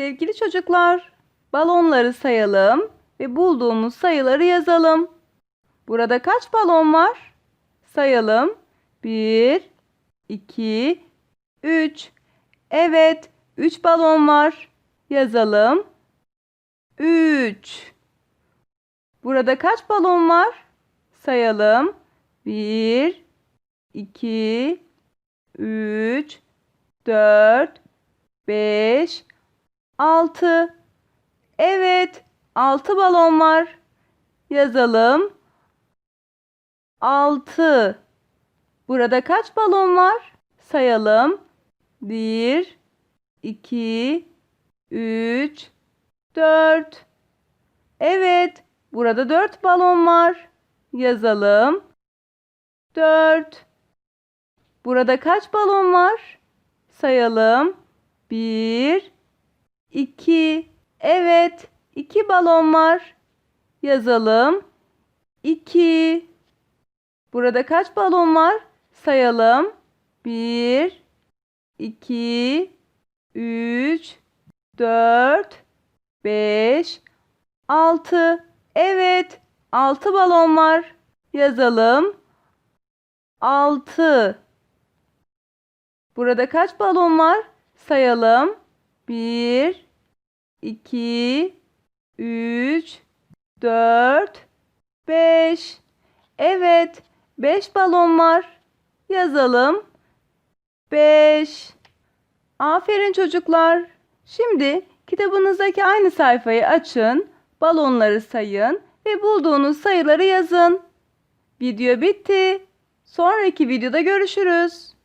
Sevgili çocuklar, balonları sayalım ve bulduğumuz sayıları yazalım. Burada kaç balon var? Sayalım. 1, 2, 3. Evet, 3 balon var. Yazalım. 3. Burada kaç balon var? Sayalım. 1, 2, 3, 4, 5, 6. Evet, 6 balon var. Yazalım. 6. Burada kaç balon var? Sayalım. 1, 2, 3, 4. Evet, burada 4 balon var. Yazalım. 4. Burada kaç balon var? Sayalım. 1, 2. Evet, 2 balon var. Yazalım. 2. Burada kaç balon var? Sayalım. 1, 2, 3, 4, 5, 6. Evet, 6 balon var. Yazalım. 6. Burada kaç balon var? Sayalım. 1, 2, 3, 4, 5. Evet, 5 balon var. Yazalım. 5. Aferin çocuklar. Şimdi kitabınızdaki aynı sayfayı açın, balonları sayın ve bulduğunuz sayıları yazın. Video bitti. Sonraki videoda görüşürüz.